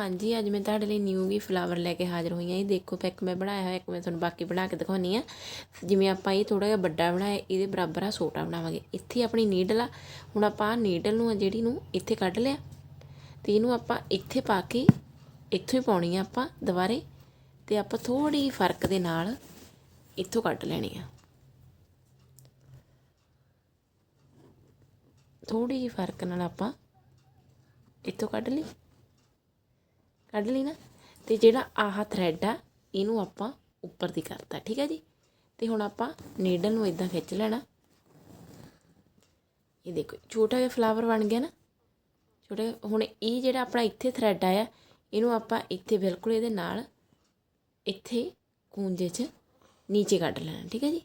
ਹਾਂਜੀ, ਅੱਜ ਮੈਂ ਤੁਹਾਡੇ ਲਈ ਨਿਊ ਵੀ ਫਲਾਵਰ ਲੈ ਕੇ ਹਾਜ਼ਰ ਹੋਈ ਹਾਂ। ਇਹ ਦੇਖੋ, ਇੱਕ ਮੈਂ ਬਣਾਇਆ ਹੋਇਆ, ਇੱਕ ਮੈਂ ਤੁਹਾਨੂੰ ਬਾਕੀ ਬਣਾ ਕੇ ਦਿਖਾਉਣੀ ਆ। ਜਿਵੇਂ ਆਪਾਂ ਇਹ ਥੋੜਾ ਜਿਹਾ ਵੱਡਾ ਬਣਾਇਆ, ਇਹਦੇ ਬਰਾਬਰ ਆ ਛੋਟਾ ਬਣਾਵਾਂਗੇ। ਇੱਥੇ ਆਪਣੀ ਨੀਡਲ ਆ। ਹੁਣ ਆਪਾਂ ਨੀਡਲ ਨੂੰ ਆ ਜਿਹੜੀ ਨੂੰ ਇੱਥੇ ਕੱਢ ਲਿਆ। ਤੇ ਇਹਨੂੰ ਆਪਾਂ ਇੱਥੇ ਪਾ ਕੇ, ਇੱਥੋਂ ਹੀ ਪਾਉਣੀ ਆ ਆਪਾਂ ਦੁਬਾਰੇ। ਤੇ ਆਪਾਂ ਥੋੜੀ ਫ਼ਰਕ ਦੇ ਨਾਲ ਇੱਥੋਂ ਕੱਢ ਲੈਣੀ ਆ। ਥੋੜੀ ਜਿਹੀ ਫ਼ਰਕ ਨਾਲ ਆਪਾਂ ਇੱਥੋਂ ਕੱਢ ਲਈ। ਕੱਢ ਲਈ ਨਾ, ਤੇ ਜਿਹੜਾ ਆਹ ਥਰੈਡ ਆ, ਇਹਨੂੰ ਆਪਾਂ ਉੱਪਰ ਦੀ ਕਰਤਾ, ਠੀਕ ਹੈ ਜੀ? ਤੇ ਹੁਣ ਆਪਾਂ ਨੀਡਲ ਨੂੰ ਇਦਾਂ ਖਿੱਚ ਲੈਣਾ। ਇਹ ਦੇਖੋ, ਛੋਟਾ ਜਿਹਾ ਫਲਾਵਰ ਬਣ ਗਿਆ ਨਾ। ਛੋਟਾ ਜਿਹਾ- ਹੁਣ ਇਹ ਜਿਹੜਾ ਆਪਣਾ ਇੱਥੇ ਥਰੈਡ ਆਇਆ, ਇਹਨੂੰ ਆਪਾਂ ਇੱਥੇ ਬਿਲਕੁਲ ਇਹਦੇ ਨਾਲ ਇੱਥੇ ਕੂੰਜੇ 'ਚ ਨੀਚੇ ਕੱਢ ਲੈਣਾ, ਠੀਕ ਹੈ ਜੀ?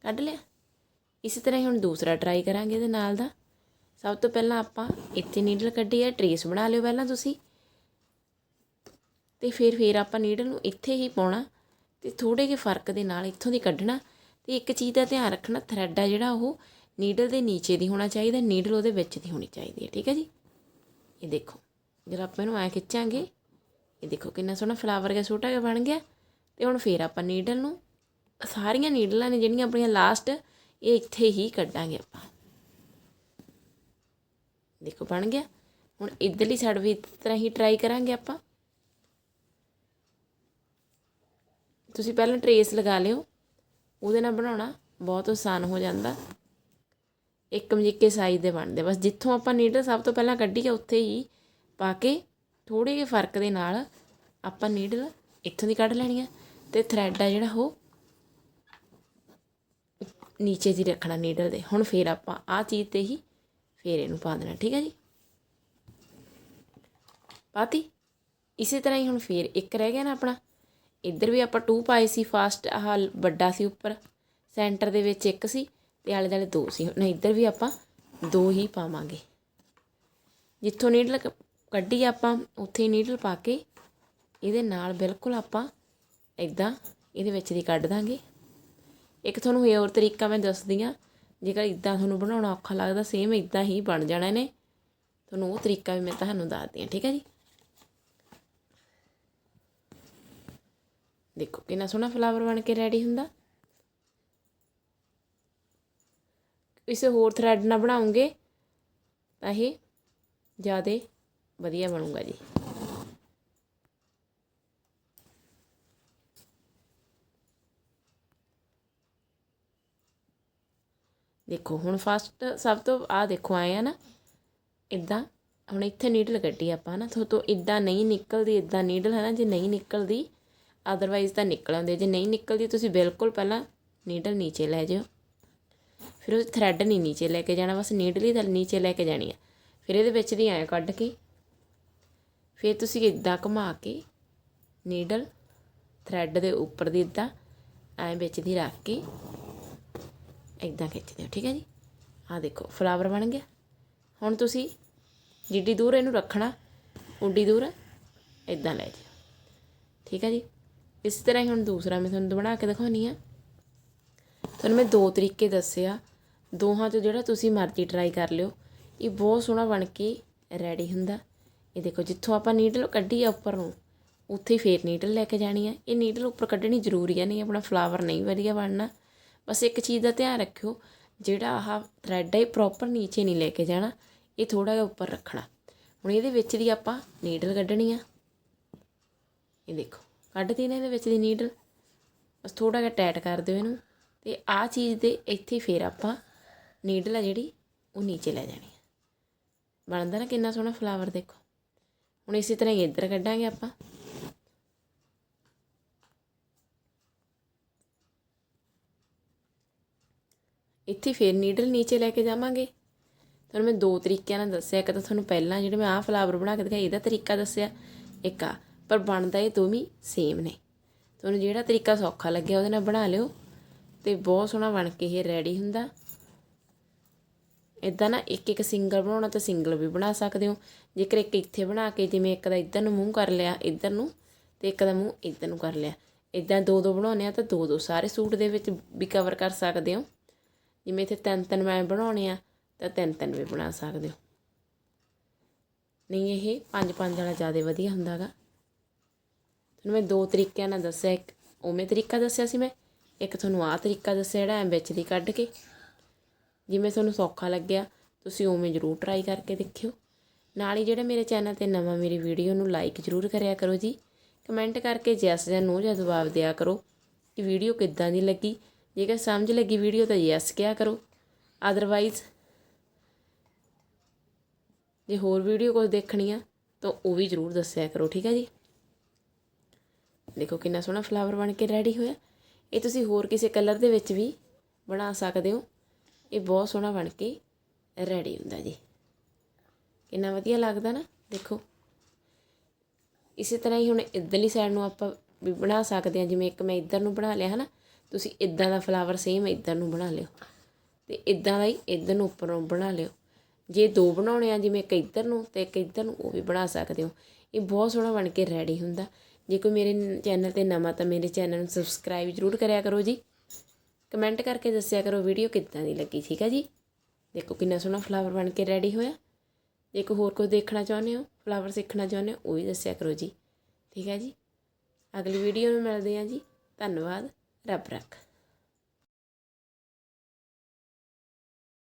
ਕੱਢ ਲਿਆ? ਇਸੇ ਤਰ੍ਹਾਂ ਹੀ ਹੁਣ ਦੂਸਰਾ ਟਰਾਈ ਕਰਾਂਗੇ ਇਹਦੇ ਨਾਲ ਦਾ। ਸਭ ਤੋਂ ਪਹਿਲਾਂ ਆਪਾਂ ਇੱਥੇ ਨੀਡਲ ਕੱਢੀ ਹੈ ਟਰੇਸ ਬਣਾ ਲਿਓ ਪਹਿਲਾਂ ਤੁਸੀਂ। ਤੇ ਫਿਰ ਫਿਰ ਆਪਾਂ ਨੀਡਲ ਨੂੰ ਇੱਥੇ ਹੀ ਪਾਉਣਾ ਤੇ ਥੋੜੇ ਜਿਹੇ ਫ਼ਰਕ ਦੇ ਨਾਲ ਇੱਥੋਂ ਦੀ ਕੱਢਣਾ। ਤੇ ਇੱਕ ਚੀਜ਼ ਦਾ ਧਿਆਨ ਰੱਖਣਾ ਥਰੈਡ ਆ ਜਿਹੜਾ ਉਹ ਨੀਡਲ ਦੇ ਨੀਚੇ ਦੀ ਹੋਣਾ ਚਾਹੀਦਾ ਨੀਡਲ ਉਹਦੇ ਵਿੱਚ ਦੀ ਹੋਣੀ ਚਾਹੀਦੀ ਹੈ ਠੀਕ ਹੈ ਜੀ? ਇਹ ਦੇਖੋ, ਜਦੋਂ ਆਪਾਂ ਇਹਨੂੰ ਐ ਖਿੱਚਾਂਗੇ, ਇਹ ਦੇਖੋ ਕਿੰਨਾ ਸੋਹਣਾ ਫਲਾਵਰ ਜਿਹਾ ਛੋਟਾ ਜਿਹਾ ਬਣ ਗਿਆ। ਤੇ ਹੁਣ ਫਿਰ ਆਪਾਂ ਨੀਡਲ ਨੂੰ, ਸਾਰੀਆਂ ਨੀਡਲਾਂ ਨੇ ਜਿਹੜੀਆਂ ਆਪਣੀਆਂ ਲਾਸਟ ਇਹ ਇੱਥੇ ਹੀ ਕੱਢਾਂਗੇ ਆਪਾਂ। ਦੇਖੋ, ਬਣ ਗਿਆ। ਹੁਣ ਇਧਰਲੀ ਸਾਈਡ ਵੀ ਇਸ ਤਰ੍ਹਾਂ ਹੀ ਟਰਾਈ ਕਰਾਂਗੇ ਆਪਾਂ। ਤੁਸੀਂ ਪਹਿਲਾਂ ਟਰੇਸ ਲਗਾ ਲਿਓ। ਉਹਦੇ ਨਾਲ ਬਣਾਉਣਾ ਬਹੁਤ ਆਸਾਨ ਹੋ ਜਾਂਦਾ। ਇੱਕ ਮਜਿੱਕੇ ਸਾਈਜ਼ ਦੇ ਬਣਦੇ। ਬਸ ਜਿੱਥੋਂ ਆਪਾਂ ਨੀਡਲ ਸਭ ਤੋਂ ਪਹਿਲਾਂ ਕੱਢੀ ਆ, ਉੱਥੇ ਹੀ ਪਾ ਕੇ ਥੋੜੇ ਜਿਹੇ ਫ਼ਰਕ ਦੇ ਨਾਲ ਆਪਾਂ ਨੀਡਲ ਇੱਥੋਂ ਦੀ ਕੱਢ ਲੈਣੀ ਆ ਤੇ ਥਰੈਡ ਆ ਜਿਹੜਾ ਉਹ ਨੀਚੇ ਦੀ ਰੱਖਣਾ ਨੀਡਲ ਦੇ। ਹੁਣ ਫੇਰ ਆਪਾਂ ਆ ਚੀਜ਼ ਤੇ ਹੀ ਫਿਰ ਇਹਨੂੰ ਪਾ ਦੇਣਾ, ਠੀਕ ਹੈ ਜੀ? ਪਾਤੀ? ਇਸੇ ਤਰ੍ਹਾਂ ਹੀ ਹੁਣ ਫਿਰ ਇੱਕ ਰਹਿ ਗਿਆ ਨਾ ਆਪਣਾ। ਇੱਧਰ ਵੀ ਆਪਾਂ 2 ਪਾਏ ਸੀ ਫਾਸਟ ਆਹ ਵੱਡਾ ਸੀ ਉੱਪਰ ਸੈਂਟਰ ਦੇ ਵਿੱਚ ਇੱਕ ਸੀ ਤੇ ਆਲੇ ਦੁਆਲੇ ਦੋ ਸੀ। ਹੁਣ ਇੱਧਰ ਵੀ ਆਪਾਂ ਦੋ ਹੀ ਪਾਵਾਂਗੇ। ਜਿੱਥੋਂ ਨੀਡਲ ਕ- ਕੱਢੀ ਆਪਾਂ, ਉੱਥੇ ਹੀ ਨੀਡਲ ਪਾ ਕੇ ਇਹਦੇ ਨਾਲ ਬਿਲਕੁਲ ਆਪਾਂ ਇਦਾਂ ਇਹਦੇ ਵਿੱਚ ਦੀ ਕੱਢ ਦਾਂਗੇ। ਇੱਕ ਤੁਹਾਨੂੰ ਹੋਰ ਤਰੀਕਾ ਮੈਂ ਦੱਸਦੀ ਆ ਜੇਕਰ ਇਦਾਂ ਤੁਹਾਨੂੰ ਬਣਾਉਣਾ ਔਖਾ ਲੱਗਦਾ ਸੇਮ ਇਦਾਂ ਹੀ ਬਣ ਜਾਣਾ ਨੇ ਤੁਹਾਨੂੰ ਉਹ ਤਰੀਕਾ ਵੀ ਮੈਂ ਤੁਹਾਨੂੰ ਦੱਸਦੀ ਹਾਂ, ਠੀਕ ਹੈ ਜੀ? ਦੇਖੋ, ਕਿੰਨਾ ਸੋਹਣਾ ਫਲਾਵਰ ਬਣ ਕੇ ਰੈਡੀ ਹੁੰਦਾ। ਇਸੇ ਹੋਰ ਥਰੈਡ ਨਾਲ ਬਣਾਉਂਗੇ, ਤਾਂ ਇਹ ਜ਼ਿਆਦਾ ਵਧੀਆ ਬਣੂਗਾ ਜੀ। ਦੇਖੋ, ਹੁਣ ਫਸਟ ਸਭ ਤੋਂ ਆ ਦੇਖੋ, ਆਏ ਆ ਨਾ ਇਦਾਂ ਹੁਣ ਇੱਥੇ ਨੀਡਲ ਕੱਢੀ ਆਪਾਂ ਨਾ ਤੋਂ ਤੋਂ ਇਦਾਂ ਨਹੀਂ ਨਿਕਲਦੀ ਇਦਾਂ ਨੀਡਲ ਹੈ ਨਾ ਜੇ ਨਹੀਂ ਨਿਕਲਦੀ ਅਦਰਵਾਈਜ਼ ਤਾਂ ਨਿਕਲ ਆਉਂਦੇ ਜੇ ਨਹੀਂ ਨਿਕਲਦੀ, ਤੁਸੀਂ ਬਿਲਕੁਲ ਪਹਿਲਾਂ ਨੀਡਲ ਨੀਚੇ ਲੈ ਜਾਓ। ਫਿਰ ਉਹ ਥਰੈਡ ਨਹੀਂ ਨੀਚੇ ਲੈ ਕੇ ਜਾਣਾ, ਬਸ ਨੀਡਲ ਹੀ ਤਾਂ ਨੀਚੇ ਲੈ ਕੇ ਜਾਣੀ ਆ। ਫਿਰ ਇਹਦੇ ਵਿੱਚ ਦੀ ਐਂ ਕੱਢ ਕੇ, ਫਿਰ ਤੁਸੀਂ ਇਦਾਂ ਘੁਮਾ ਕੇ ਨੀਡਲ ਥਰੈਡ ਦੇ ਉੱਪਰ ਦੀ ਇਦਾਂ ਐਂ ਵਿੱਚ ਦੀ ਰੱਖ ਕੇ ਇਦਾਂ ਖਿੱਚ ਦਿਓ, ਠੀਕ ਹੈ ਜੀ? ਆਹ ਦੇਖੋ ਫਲਾਵਰ ਬਣ ਗਿਆ। ਹੁਣ ਤੁਸੀਂ ਜਿੱਡੀ ਦੂਰ ਇਹਨੂੰ ਰੱਖਣਾ, ਉੱਡੀ ਦੂਰ ਇਦਾਂ ਲੈ ਜਾਓ। ਠੀਕ ਹੈ ਜੀ? ਇਸ ਤਰ੍ਹਾਂ ਹੀ ਹੁਣ ਦੂਸਰਾ ਮੈਂ ਤੁਹਾਨੂੰ ਬਣਾ ਕੇ ਦਿਖਾਉਣੀ ਆ। ਤੁਹਾਨੂੰ ਮੈਂ ਦੋ ਤਰੀਕੇ ਦੱਸਿਆ ਦੋਹਾਂ ਚੋਂ ਜਿਹੜਾ ਤੁਸੀਂ ਮਰਜ਼ੀ ਟਰਾਈ ਕਰ ਲਿਓ। ਇਹ ਬਹੁਤ ਸੋਹਣਾ ਬਣ ਕੇ ਰੈਡੀ ਹੁੰਦਾ। ਇਹ ਦੇਖੋ, ਜਿੱਥੋਂ ਆਪਾਂ ਨੀਡਲ ਕੱਢੀ ਆ ਉੱਪਰ ਨੂੰ, ਉੱਥੇ ਹੀ ਫੇਰ ਨੀਡਲ ਲੈ ਕੇ ਜਾਣੀ ਆ। ਇਹ ਨੀਡਲ ਉੱਪਰ ਕੱਢਣੀ ਜ਼ਰੂਰੀ ਹੈ ਨਹੀਂ ਆਪਣਾ ਫਲਾਵਰ ਨਹੀਂ ਵਧੀਆ ਬਣਨਾ। ਬਸ ਇੱਕ ਚੀਜ਼ ਦਾ ਧਿਆਨ ਰੱਖਿਓ, ਜਿਹੜਾ ਆਹ ਥਰੈਡ ਹੈ ਇਹ ਪ੍ਰੋਪਰ ਨੀਚੇ ਨਹੀਂ ਲੈ ਕੇ ਜਾਣਾ, ਇਹ ਥੋੜਾ ਜਿਹਾ ਉੱਪਰ ਰੱਖਣਾ। ਹੁਣ ਇਹਦੇ ਵਿੱਚ ਦੀ ਆਪਾਂ ਨੀਡਲ ਕੱਢਣੀ ਆ। ਇਹ ਦੇਖੋ ਕੱਢਦੀ ਨਾ ਇਹਦੇ ਵਿੱਚ ਦੀ ਨੀਡਲ ਬਸ ਥੋੜਾ ਜਿਹਾ ਟਾਈਟ ਕਰ ਦਿਓ ਇਹਨੂੰ, ਤੇ ਆਹ ਚੀਜ਼ ਦੇ ਇੱਥੇ ਫੇਰ ਆਪਾਂ ਨੀਡਲ ਆ ਜਿਹੜੀ, ਉਹ ਨੀਚੇ ਲੈ ਜਾਣੀ ਆ। ਬਣਦਾ ਨਾ ਕਿੰਨਾ ਸੋਹਣਾ ਫਲਾਵਰ ਦੇਖੋ। ਹੁਣ ਇਸੇ ਤਰ੍ਹਾਂ ਹੀ ਇੱਧਰ ਕੱਢਾਂਗੇ ਆਪਾਂ। ਇੱਥੇ ਫੇਰ ਨੀਡਲ ਨੀਚੇ ਲੈ ਕੇ ਜਾਵਾਂਗੇ। ਤੁਹਾਨੂੰ ਮੈਂ ਦੋ ਤਰੀਕਿਆਂ ਨਾਲ ਦੱਸਿਆ, ਇੱਕ ਤਾਂ ਤੁਹਾਨੂੰ ਪਹਿਲਾਂ ਜਿਹੜੇ ਮੈਂ ਆਹ ਫਲਾਵਰ ਬਣਾ ਕੇ ਦਿਖਾਇਆ ਇਹਦਾ ਤਰੀਕਾ ਦੱਸਿਆ, ਇੱਕ ਆ, ਪਰ ਬਣਦਾ ਇਹ ਦੋਵੇਂ ਸੇਮ ਨੇ। ਤੁਹਾਨੂੰ ਜਿਹੜਾ ਤਰੀਕਾ ਸੌਖਾ ਲੱਗਿਆ ਉਹਦੇ ਨਾਲ ਬਣਾ ਲਿਓ, ਤੇ ਬਹੁਤ ਸੋਹਣਾ ਬਣ ਕੇ ਇਹ ਰੈਡੀ ਹੁੰਦਾ। ਇਦਾਂ ਨਾ ਇੱਕ ਇੱਕ ਸਿੰਗਲ ਬਣਾਉਣਾ ਤਾਂ ਸਿੰਗਲ ਵੀ ਬਣਾ ਸਕਦੇ ਹੋ। ਜੇਕਰ ਇੱਕ ਇੱਥੇ ਬਣਾ ਕੇ, ਜਿਵੇਂ ਇੱਕ ਦਾ ਇੱਧਰ ਨੂੰ ਮੂੰਹ ਕਰ ਲਿਆ, ਇੱਧਰ ਨੂੰ, ਤੇ ਇੱਕ ਦਾ ਮੂੰਹ ਇੱਧਰ ਨੂੰ ਕਰ ਲਿਆ। ਇਦਾਂ ਦੋ ਦੋ ਬਣਾਉਣੇ ਆ ਤਾਂ ਦੋ ਦੋ ਸਾਰੇ ਸੂਟ ਦੇ ਵਿੱਚ ਵੀ ਕਵਰ ਕਰ ਸਕਦੇ ਹੋ। ਜਿਵੇਂ ਇੱਥੇ ਤਿੰਨ ਤਿੰਨ ਮੈਂ ਬਣਾਉਣੇ ਆ, ਤਾਂ ਤਿੰਨ ਤਿੰਨ ਵੀ ਬਣਾ ਸਕਦੇ ਹੋ। ਨਹੀਂ, ਇਹ ਪੰਜ ਪੰਜ ਵਾਲਾ ਜ਼ਿਆਦਾ ਵਧੀਆ ਹੁੰਦਾ ਗਾ ਤੁਹਾਨੂੰ ਮੈਂ ਦੋ ਤਰੀਕਿਆਂ ਨਾਲ ਦੱਸਿਆ, ਇੱਕ ਉਵੇਂ ਤਰੀਕਾ ਦੱਸਿਆ ਸੀ ਮੈਂ, ਇੱਕ ਤੁਹਾਨੂੰ ਆਹ ਤਰੀਕਾ ਦੱਸਿਆ ਜਿਹੜਾ ਐਂ ਵਿੱਚ ਦੀ ਕੱਢ ਕੇ। ਜਿਵੇਂ ਤੁਹਾਨੂੰ ਸੌਖਾ ਲੱਗਿਆ, ਤੁਸੀਂ ਉਵੇਂ ਜ਼ਰੂਰ ਟਰਾਈ ਕਰਕੇ ਦੇਖਿਓ। ਨਾਲ ਹੀ ਜਿਹੜੇ ਮੇਰੇ ਚੈਨਲ ਤੇ ਨਵਾਂ ਮੇਰੀ ਵੀਡੀਓ ਨੂੰ ਲਾਈਕ ਜ਼ਰੂਰ ਕਰਿਆ ਕਰੋ ਜੀ। ਕਮੈਂਟ ਕਰਕੇ ਜੈਸ ਜਾਂ ਨੋ ਜਾਂ ਜਵਾਬ ਦਿਆ ਕਰੋ ਕਿ ਵੀਡੀਓ ਕਿੱਦਾਂ ਦੀ ਲੱਗੀ ਜੇਕਰ ਸਮਝ ਲੱਗੀ ਵੀਡੀਓ ਤਾਂ ਯੈਸ ਕਿਹਾ ਕਰੋ। ਅਦਰਵਾਈਜ਼ ਜੇ ਹੋਰ ਵੀਡੀਓ ਕੋਈ ਦੇਖਣੀ ਆ, ਤਾਂ ਉਹ ਵੀ ਜ਼ਰੂਰ ਦੱਸਿਆ ਕਰੋ, ਠੀਕ ਹੈ ਜੀ? ਦੇਖੋ ਕਿੰਨਾ ਸੋਹਣਾ ਫਲਾਵਰ ਬਣ ਕੇ ਰੈਡੀ ਹੋਇਆ। ਇਹ ਤੁਸੀਂ ਹੋਰ ਕਿਸੇ ਕਲਰ ਦੇ ਵਿੱਚ ਵੀ ਬਣਾ ਸਕਦੇ ਹੋ। ਇਹ ਬਹੁਤ ਸੋਹਣਾ ਬਣ ਕੇ ਰੈਡੀ ਹੁੰਦਾ ਜੀ। ਕਿੰਨਾ ਵਧੀਆ ਲੱਗਦਾ ਨਾ, ਦੇਖੋ। ਇਸੇ ਤਰ੍ਹਾਂ ਹੀ ਹੁਣ ਇੱਧਰਲੀ ਸਾਈਡ ਨੂੰ ਆਪਾਂ ਵੀ ਬਣਾ ਸਕਦੇ ਹਾਂ ਜਿਵੇਂ ਇੱਕ ਮੈਂ ਇੱਧਰ ਨੂੰ ਬਣਾ ਲਿਆ, ਹਨਾ? ਤੁਸੀਂ ਇਦਾਂ ਦਾ ਫਲਾਵਰ ਸੇਮ ਇੱਧਰ ਨੂੰ ਬਣਾ ਲਿਓ ਤੇ ਇਦਾਂ ਦਾ ਹੀ ਇੱਧਰ ਨੂੰ ਉੱਪਰੋਂ ਬਣਾ ਲਿਓ। ਜੇ ਦੋ ਬਣਾਉਣੇ ਆ, ਜਿਵੇਂ ਇੱਕ ਇੱਧਰ ਨੂੰ ਤੇ ਇੱਕ ਇੱਧਰ ਨੂੰ, ਉਹ ਵੀ ਬਣਾ ਸਕਦੇ ਹੋ। ਇਹ ਬਹੁਤ ਸੋਹਣਾ ਬਣ ਕੇ ਰੈਡੀ ਹੁੰਦਾ। ਜੇ ਕੋਈ ਮੇਰੇ ਚੈਨਲ ਤੇ ਨਵਾਂ ਤਾਂ ਮੇਰੇ ਚੈਨਲ ਨੂੰ ਸਬਸਕ੍ਰਾਈਬ ਜ਼ਰੂਰ ਕਰਿਆ ਕਰੋ ਜੀ। ਕਮੈਂਟ ਕਰਕੇ ਦੱਸਿਆ ਕਰੋ ਵੀਡੀਓ ਕਿੱਦਾਂ ਦੀ ਲੱਗੀ, ਠੀਕ ਹੈ ਜੀ? ਦੇਖੋ ਕਿੰਨਾ ਸੋਹਣਾ ਫਲਾਵਰ ਬਣ ਕੇ ਰੈਡੀ ਹੋਇਆ। ਜੇ ਕੋਈ ਹੋਰ ਕੁਝ ਦੇਖਣਾ ਚਾਹੁੰਦੇ ਹੋ ਫਲਾਵਰ ਸਿੱਖਣਾ ਚਾਹੁੰਦੇ ਹੋ, ਉਹ ਵੀ ਦੱਸਿਆ ਕਰੋ ਜੀ। ਠੀਕ ਹੈ ਜੀ? ਅਗਲੀ ਵੀਡੀਓ ਨੂੰ ਮਿਲਦੇ ਹਾਂ ਜੀ। ਧੰਨਵਾਦ। ਰੱਬ ਰੱਖ